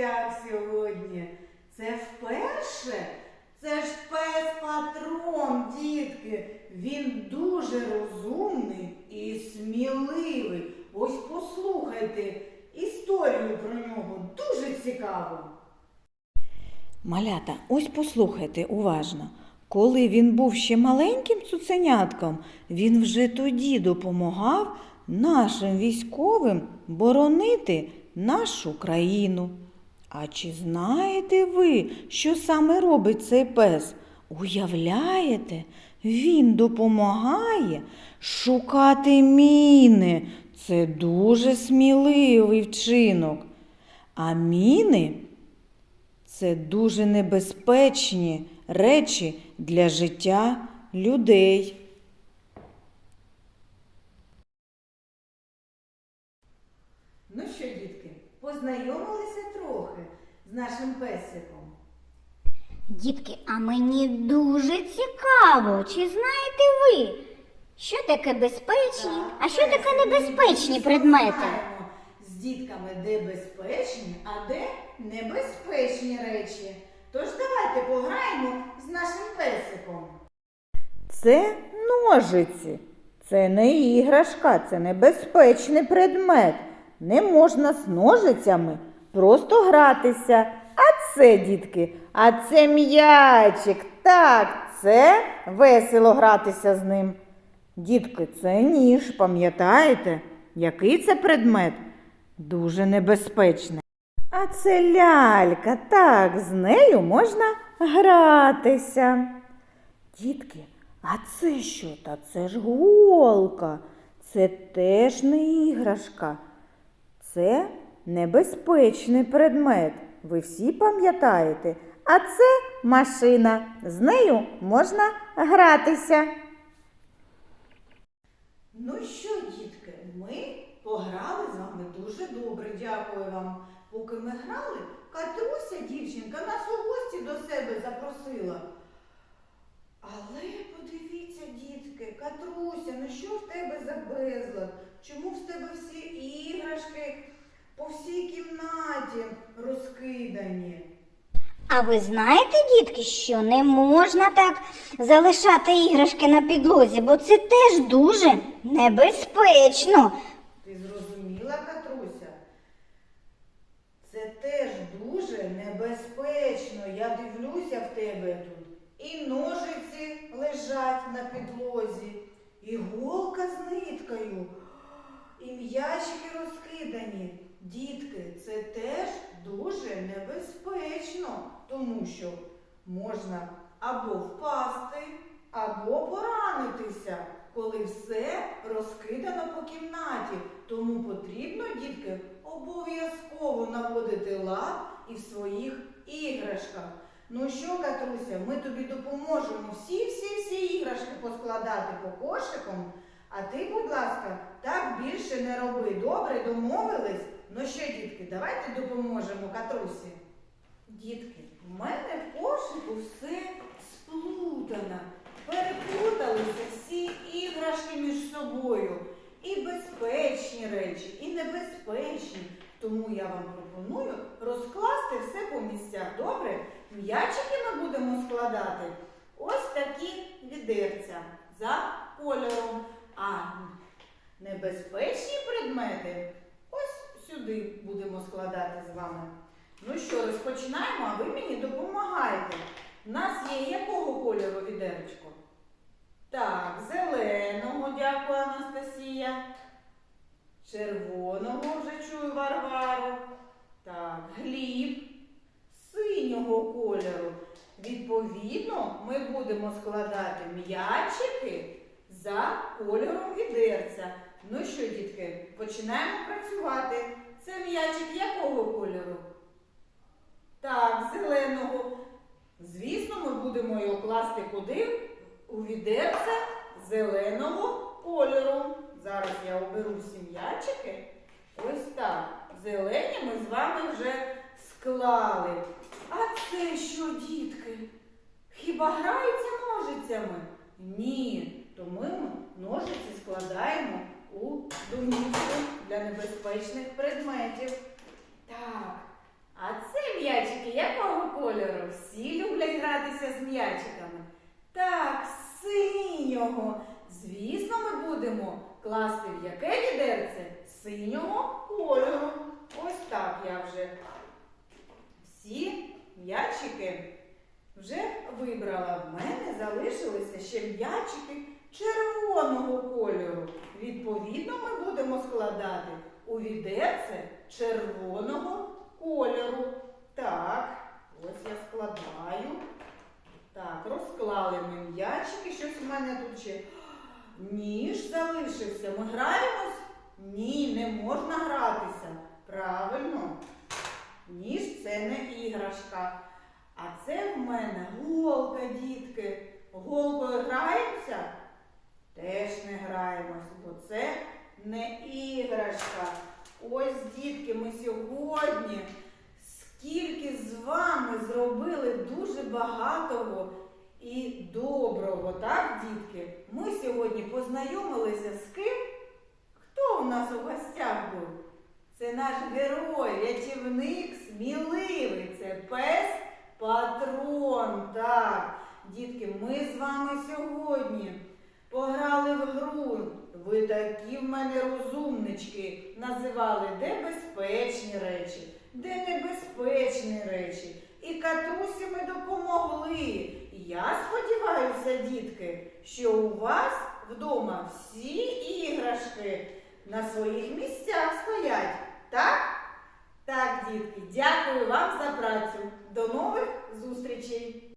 гостях сьогодні. Це вперше? Це ж пес патрон, дітки. Він дуже розумний і сміливий. Ось послухайте історію про нього. Дуже цікаво. Малята, ось послухайте уважно. Коли він був ще маленьким цуценятком, він вже тоді допомагав нашим військовим боронити нашу країну. А чи знаєте ви, що саме робить цей пес? Уявляєте, він допомагає шукати міни. Це дуже сміливий вчинок. А міни це дуже небезпечні речі для життя людей. Ну що, дітки, познайомилися трохи з нашим песиком. Дітки, а мені дуже цікаво, чи знаєте ви, що таке безпечні, а що таке небезпечні предмети? Знаємо З дітками, де безпечні, а де небезпечні речі. Тож давайте пограємо з нашим песиком. Це ножиці. Це не іграшка, це небезпечний предмет. Не можна з ножицями просто гратися. А це, дітки, а це м'ячик. Так, це весело гратися з ним. Дітки, це ніж, пам'ятаєте? Який це предмет? Дуже небезпечний. А це лялька, так, з нею можна гратися. Дітки, а це що? Та це ж голка. Це теж не іграшка. Це небезпечний предмет. Ви всі пам'ятаєте? А це машина. З нею можна гратися. Ну що, дітки, ми пограли з вами дуже добре. Дякую вам. Поки ми грали, Катруся, дівчинка, нас у гості до себе запросила. Але подивіться, дітки, Катруся, ну що в тебе за безлад? Чому в тебе всі іграшки по всій кімнаті розкидані? А ви знаєте, дітки, що не можна так залишати іграшки на підлозі, бо це теж дуже небезпечно. Ти зрозуміла, Катруся? Це теж дуже небезпечно. Я дивлюся в тебе тут. І ножиці лежать на підлозі, і голка з ниткою, і м'ячики розкидані. Дітки, це теж дуже небезпечно, тому що можна або впасти, або поранитися, коли все розкидано по кімнаті. Тому потрібно, дітки, обов'язково наводити лад і в своїх іграшках. Ну що, Катруся, ми тобі допоможемо всі-всі-всі іграшки поскладати по кошикам. А ти, будь ласка, так більше не роби. Добре, домовились? Ну що, дітки, давайте допоможемо Катрусі. Дітки, в мене в кошику все сплутано. Переплуталися всі іграшки між собою. І безпечні речі, і небезпечні. Тому я вам пропоную розкласти все по місцях. Добре? М'ячики ми будемо складати ось такі відерця за кольором. А небезпечні предмети ось сюди будемо складати з вами. Ну що, розпочинаємо, а ви мені допомагаєте. У нас є якого кольору відеречко? Так, зеленого, дякую, Анастасія. Червоного вже чую Варвару. Так, гліб синього кольору. Відповідно, ми будемо складати м'ячики за кольором відерця. Ну що, дітки, починаємо працювати. Це м'ячик якого кольору? Так, зеленого. Звісно, ми будемо його класти куди? У відерце зеленого кольору. Зараз я оберу всі м'ячики. Ось так. Зелені ми з вами вже склали. А це що, дітки? Хіба граються ножицями? Ні. То ми ножиці складаємо у домівку для небезпечних предметів. Так, а це м'ячики якого кольору? Всі люблять гратися з м'ячиками. Так, синього. Звісно, ми будемо класти в яке лідерце? синього кольору. Ось так я вже всі м'ячики вже вибрала. В мене залишилися ще м'ячики червоного кольору. Відповідно, ми будемо складати у відерце червоного кольору. Так, ось я складаю. Так, розклали ми м'ячики. Щось у мене тут ще ніж залишився. Ми граємось? Ні, не можна гратися. Правильно. Ніж це не іграшка. А це в мене голка, дітки. Голкою граємося? Теж не граємось, бо це не іграшка. Ось, дітки, ми сьогодні скільки з вами зробили дуже багатого і доброго, так, дітки? Ми сьогодні познайомилися з ким? Хто у нас у гостях був? Це наш герой, рятівник, сміливий. Це пес патрон. Так, дітки, ми з вами сьогодні. Ви такі в мене розумнички. Називали де безпечні речі, де небезпечні речі. І катрусі ми допомогли. Я сподіваюся, дітки, що у вас вдома всі іграшки на своїх місцях стоять. Так? Так, дітки, дякую вам за працю. До нових зустрічей!